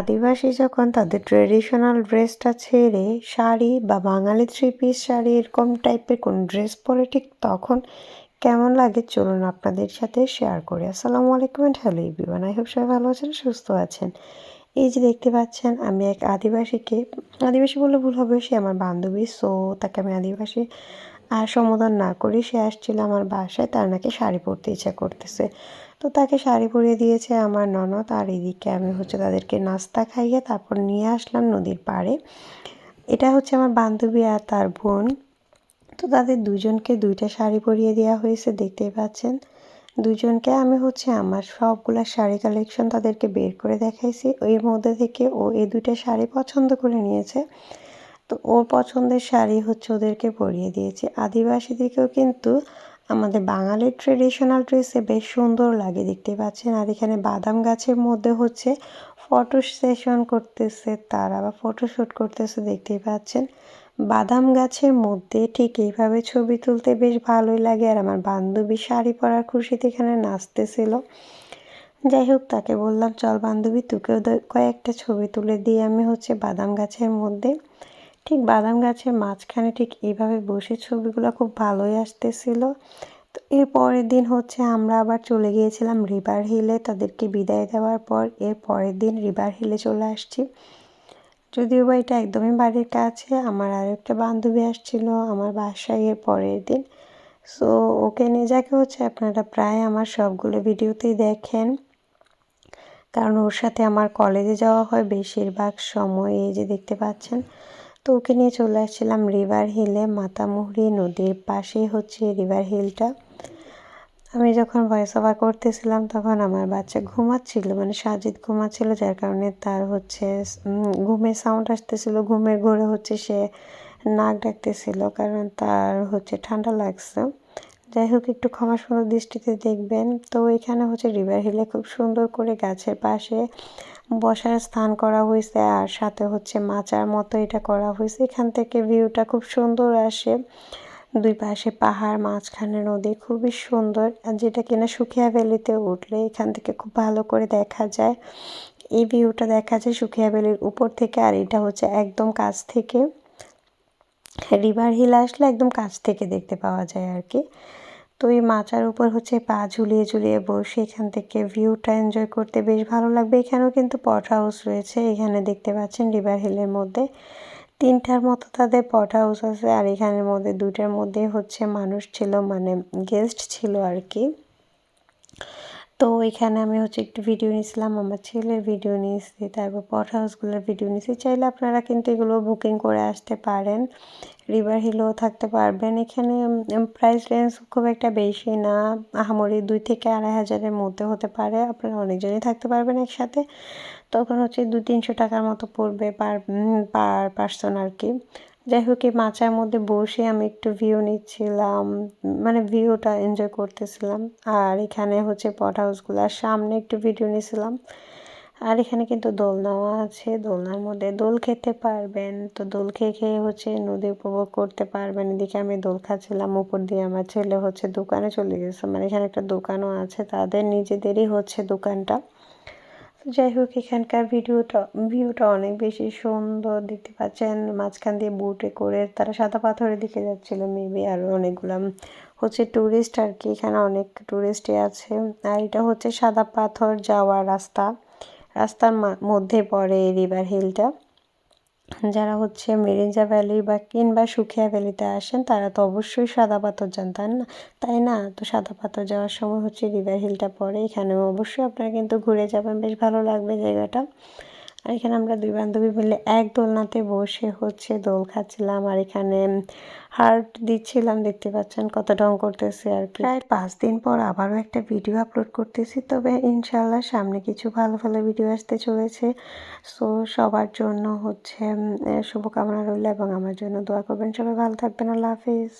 আদিবাসী যখন তাদের ট্রেডিশনাল ড্রেসটা ছেড়ে শাড়ি বা বাঙালি থ্রি পিস শাড়ি এরকম টাইপের কোন ড্রেস পরে, ঠিক তখন কেমন লাগে চলুন আপনাদের সাথে শেয়ার করি। আসসালামু আলাইকুম and hello everyone I hope সবাই ভালো আছেন, সুস্থ আছেন। এই যে দেখতে পাচ্ছেন, আমি এক আদিবাসীকে, আদিবাসী বললে ভুল হবে, সে আমার বান্ধবী সো তাকে আমি আদিবাসী আর সম্বোধন না করি সে আসছিল আমার বাসায়। তার নাকি শাড়ি পরতে ইচ্ছা করতেছে। তো তাকে শাড়ি পরিয়ে দিয়েছে আমার ননদ। আর এদিকে আমি হচ্ছে তাদেরকে নাস্তা খাইয়ে তারপর নিয়ে আসলাম নদীর পাড়ে। এটা হচ্ছে আমার বান্ধবী আর তার বোন। তো তাদের দুজনকে দুইটা শাড়ি পরিয়ে দেওয়া হয়েছে, দেখতেই পাচ্ছেন। দুজনকে আমি হচ্ছে আমার সবগুলা শাড়ি কালেকশন তাদেরকে বের করে দেখাইছি। ওই মধ্যে থেকে ও এই দুইটা শাড়ি পছন্দ করে নিয়েছে। তো ওর পছন্দের শাড়ি হচ্ছে ওদেরকে পরিয়ে দিয়েছে। আদিবাসীদেরকেও কিন্তু আমাদের বাঙালির ট্রেডিশনাল ড্রেসে বেশ সুন্দর লাগে দেখতে পাচ্ছেন? আর এখানে বাদাম গাছের মধ্যে হচ্ছে ফটো সেশন করতেছে তারা বা ফটোশ্যুট করতেছে, দেখতেই পাচ্ছেন? বাদাম গাছের মধ্যে ঠিক এইভাবে ছবি তুলতে বেশ ভালোই লাগে। আর আমার বান্ধবী শাড়ি পরার খুশিতে এখানে নাচতেছিল। যাই হোক, তাকে বললাম, চল বান্ধবী, তোকেও কয়েকটা ছবি তুলে দিয়ে আমি হচ্ছে বাদাম গাছের মধ্যে। ঠিক বাদাম গাছের মাঝখানে ঠিক এইভাবে বসে ছবিগুলো খুব ভালোই আসতেছিল। তো এর পরের দিন হচ্ছে আমরা আবার চলে গিয়েছিলাম রিভার হিলে তাদেরকে বিদায় দেওয়ার পর এর পরের দিন রিভার হিলে চলে আসছি। যদিও বা এটা একদমই বাড়ির কাছে, আমার আর একটা বান্ধবী আসছিল আমার বাসায় এর পরের দিন। সো ওকে নিয়ে যাকে হচ্ছে আপনারা প্রায় আমার সবগুলো ভিডিওতেই দেখেন। কারণ ওর সাথে আমার কলেজে যাওয়া হয় বেশিরভাগ সময়, এই যে দেখতে পাচ্ছেন। তো ওকে নিয়ে চলে আসছিলাম রিভার হিলে মাতামুহুরি নদীর পাশে হচ্ছে রিভার হিলটা আমি যখন ভয়েস ওভার করতেছিলাম তখন আমার বাচ্চা ঘুমাচ্ছিল মানে সাজিদ ঘুমাচ্ছিল, যার কারণে তার হচ্ছে ঘুমের সাউন্ড আসতেছিল, ঘুমের ঘরে হচ্ছে সে নাক ডাকতেছিল, কারণ তার হচ্ছে ঠান্ডা লাগছে। যাই হোক, একটু ক্ষমা সুন্দর দৃষ্টিতে দেখবেন। তো এখানে হচ্ছে রিভার হিলে খুব সুন্দর করে গাছের পাশে বসার স্থান করা হয়েছে আর সাথে হচ্ছে মাচার মতো এটা করা হয়েছে এখান থেকে ভিউটা খুব সুন্দর আসে। দুই পাশে পাহাড়, মাঝখানে নদী, খুবই সুন্দর। যেটা কিনা সুখিয়া ভ্যালিতে উঠলে এখান থেকে খুব ভালো করে দেখা যায়। এই ভিউটা দেখা যায় সুখিয়া ভ্যালির উপর থেকে আর এটা হচ্ছে একদম কাছ থেকে। রিভার হিল আসলে একদম কাছ থেকে দেখতে পাওয়া যায় আর কি। তো এই মাচার উপর হচ্ছে পা ঝুলিয়ে ঝুলিয়ে বসে, এখান থেকে ভিউটা এনজয় করতে বেশ ভালো লাগবে। এখানেও কিন্তু পট হাউস রয়েছে, এখানে দেখতে পাচ্ছেন রিভার হিলের মধ্যে। তিনটার মতো তাদের পট হাউস আছে আর এখানের মধ্যে, দুইটার মধ্যে হচ্ছে মানুষ ছিল মানে গেস্ট ছিল আর কি। তো এখানে আমি হচ্ছে একটু ভিডিও নিয়েছিলাম, আমার ছেলের ভিডিও নিয়েছি, তারপর পট হাউসগুলোর ভিডিও নিয়েছি। চাইলে আপনারা কিন্তু এগুলো বুকিং করে আসতে পারেন। রিভার হিলও থাকতে পারবেন। এখানে প্রাইস রেঞ্জ খুব একটা বেশি না। আহামরি দুই থেকে আড়াই হাজারের মধ্যে হতে পারে। আপনারা অনেকজনই থাকতে পারবেন একসাথে। তখন হচ্ছে দু তিনশো টাকার মতো পড়বে পার পার পার্সন আর কি। যাই হোক, এই মাচার মধ্যে বসে আমি একটু ভিউ নিচ্ছিলাম। মানে ভিউটা এনজয় করতেছিলাম। আর এখানে হচ্ছে পট হাউসগুলোর সামনে একটু ভিডিও নিয়েছিলাম আর এখানে কিন্তু দোলনাও আছে, দোলনার মধ্যে দোল খেতে পারবেন। তো দোল খেয়ে খেয়ে হচ্ছে নদী উপভোগ করতে পারবেন। এদিকে আমি দোল খাচ্ছিলাম, উপর দিয়ে আমার ছেলে হচ্ছে দোকানে চলে গেছে। মানে এখানে একটা দোকানও আছে, তাদের নিজেদেরই হচ্ছে দোকানটা। যাই হোক, এখানকার ভিডিওটা, ভিউটা অনেক বেশি সুন্দর, দেখতে পাচ্ছেন? মাঝখান দিয়ে বুটে করে তারা সাদা পাথরের দিকে যাচ্ছিল মেবি আর অনেকগুলো হচ্ছে ট্যুরিস্ট আর কি। এখানে অনেক ট্যুরিস্টই আছে। আর এটা হচ্ছে সাদা পাথর যাওয়ার রাস্তা। রাস্তার মধ্যে পড়ে এই রিভার হিলটা যারা হচ্ছে মেরিঞ্জা ভ্যালি বা কিংবা সুখিয়া ভ্যালিতে আসেন, তারা তো অবশ্যই সাদা পাথর যান, তাই না? তাই না? তো সাদা পাথর যাওয়ার সময় হচ্ছে রিভার হিলটা পড়ে। এখানেও অবশ্যই আপনারা কিন্তু ঘুরে যাবেন, বেশ ভালো লাগবে জায়গাটা। আর এখানে আমরা দুই বান্ধবী মিলে এক দোলনাতে বসে হচ্ছে দোল খাচ্ছিলাম। আর এখানে হার্ট দিচ্ছিলাম, দেখতে পাচ্ছেন কত ঢং করতেছে আর প্রায় পাঁচ দিন পর আবারও একটা ভিডিও আপলোড করতেছি, তবে ইনশাল্লাহ সামনে কিছু ভালো ভালো ভিডিও আসতে চলেছে। সো সবার জন্য হচ্ছে শুভকামনা রইল এবং আমার জন্য দোয়া করবেন। সবাই ভালো থাকবেন, আল্লাহ হাফিজ।